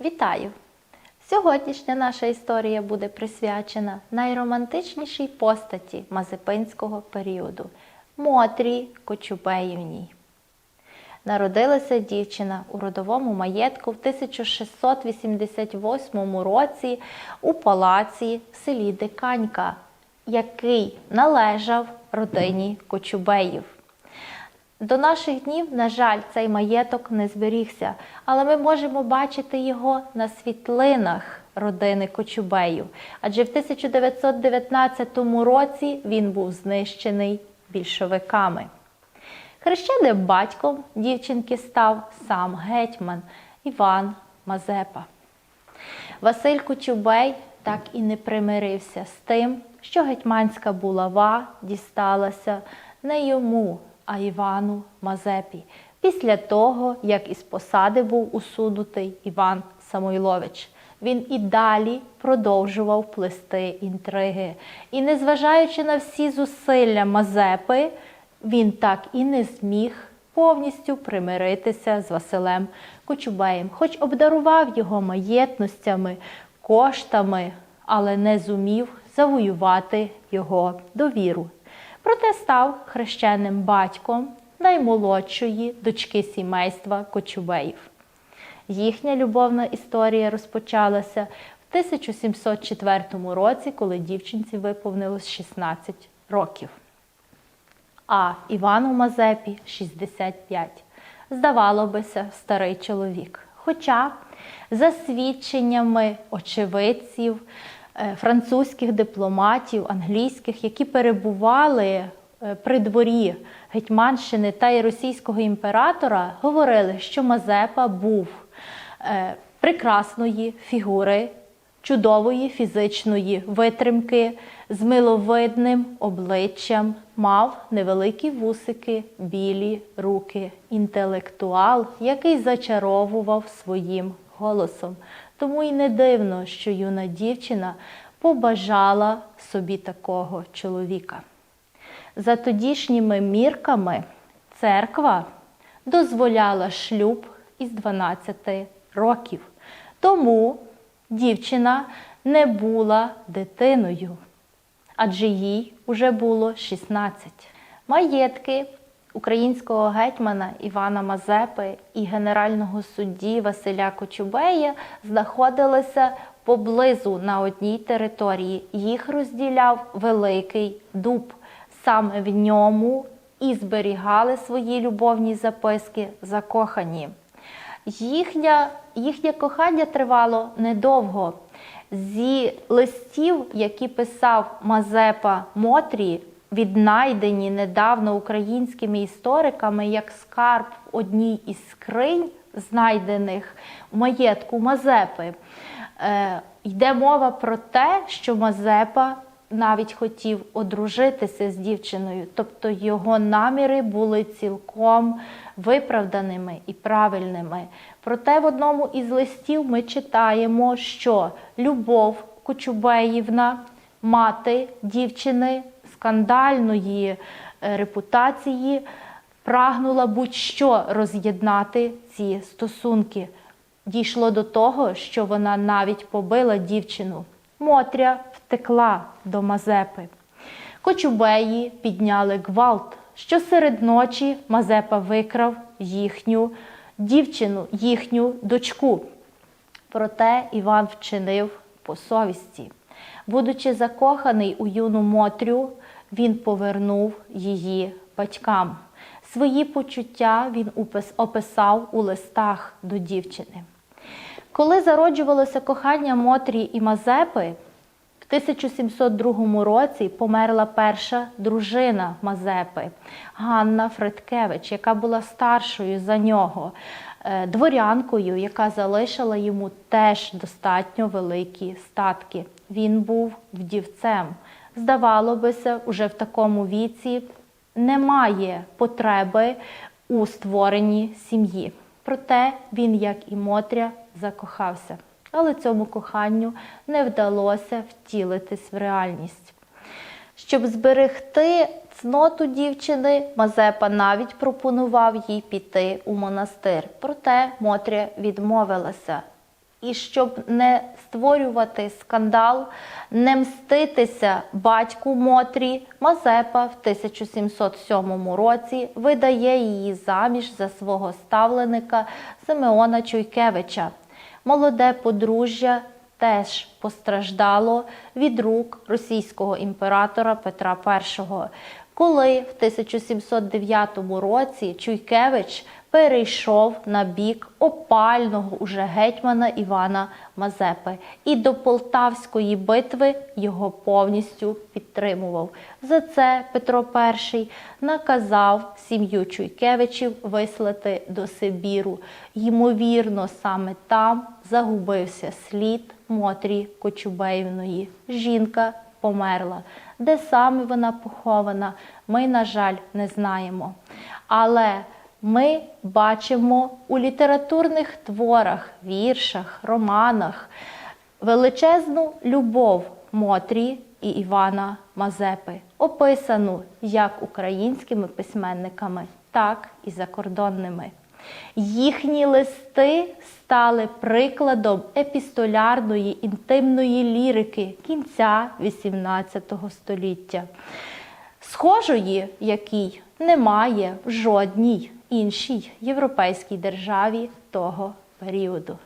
Вітаю! Сьогоднішня наша історія буде присвячена найромантичнішій постаті Мазепинського періоду Мотрі Кочубеївній. Народилася дівчина у родовому маєтку в 1688 році у палаці в селі Диканька, який належав родині Кочубеїв. До наших днів, на жаль, цей маєток не зберігся, але ми можемо бачити його на світлинах родини Кочубеїв. Адже в 1919 році він був знищений більшовиками. Хрещеним батьком дівчинки став сам гетьман Іван Мазепа. Василь Кочубей так і не примирився з тим, що гетьманська булава дісталася не йому, а Івану Мазепі, після того, як із посади був усунутий Іван Самойлович. Він і далі продовжував плести інтриги. І незважаючи на всі зусилля Мазепи, він так і не зміг повністю примиритися з Василем Кочубеєм, хоч обдарував його маєтностями, коштами, але не зумів завоювати його довіру. Проте став хрещеним батьком наймолодшої дочки сімейства Кочубеїв. Їхня любовна історія розпочалася в 1704 році, коли дівчинці виповнилось 16 років. А Івану Мазепі 65. Здавало бися, старий чоловік. Хоча, за свідченнями очевидців, французьких дипломатів, англійських, які перебували е, при дворі Гетьманщини та й російського імператора, говорили, що Мазепа був е, прекрасної фігури, чудової фізичної витримки, з миловидним обличчям, мав невеликі вусики, білі руки, інтелектуал, який зачаровував своїм голосом. Тому й не дивно, що юна дівчина побажала собі такого чоловіка. За тодішніми мірками церква дозволяла шлюб із 12 років. Тому дівчина не була дитиною, адже їй уже було 16. Маєтки українського гетьмана Івана Мазепи і генерального судді Василя Кочубея знаходилися поблизу на одній території. Їх розділяв Великий Дуб. Саме в ньому і зберігали свої любовні записки закохані. Їхня, їхнє кохання тривало недовго. Зі листів, які писав Мазепа Мотрі, віднайдені недавно українськими істориками як скарб в одній із скринь, знайдених у маєтку Мазепи, е, йде мова про те, що Мазепа навіть хотів одружитися з дівчиною, тобто його наміри були цілком виправданими і правильними. Проте в одному із листів ми читаємо, що Любов Кочубеївна, мати дівчини скандальної е, репутації, прагнула будь-що роз'єднати ці стосунки. Дійшло до того, що вона навіть побила дівчину. Мотря втекла до Мазепи. Кочубеї підняли гвалт. що серед ночі Мазепа викрав їхню дівчину, їхню дочку. Проте Іван вчинив по совісті. Будучи закоханий у юну Мотрю, він повернув її батькам. Свої почуття він описав у листах до дівчини. Коли зароджувалося кохання Мотрі і Мазепи, в 1702 році померла перша дружина Мазепи Ганна Фредкевич, яка була старшою за нього, е, дворянкою, яка залишила йому теж достатньо великі статки. Він був вдівцем. Здавало бися, уже в такому віці немає потреби у створенні сім'ї. Проте він, як і Мотря, закохався. Але цьому коханню не вдалося втілитись в реальність. Щоб зберегти цноту дівчини, Мазепа навіть пропонував їй піти у монастир. Проте Мотря відмовилася. І щоб не створювати скандал, не мститися батьку Мотрі, Мазепа в 1707 році видає її заміж за свого ставленика Симеона Чуйкевича. Молоде подружжя теж постраждало від рук російського імператора Петра І. Коли в 1709 році Чуйкевич перейшов на бік опального уже гетьмана Івана Мазепи і до Полтавської битви його повністю підтримував. За це Петро І наказав сім'ю Чуйкевичів вислати до Сибіру. Ймовірно, саме там загубився слід Мотрі Кочубеївної. Жінка померла. Де саме вона похована, ми, на жаль, не знаємо. Але ми бачимо у літературних творах, віршах, романах величезну любов Мотрі і Івана Мазепи, описану як українськими письменниками, так і закордонними. Їхні листи стали прикладом епістолярної інтимної лірики кінця XVIII століття, схожої, якій немає в жодній іншій європейській державі того періоду.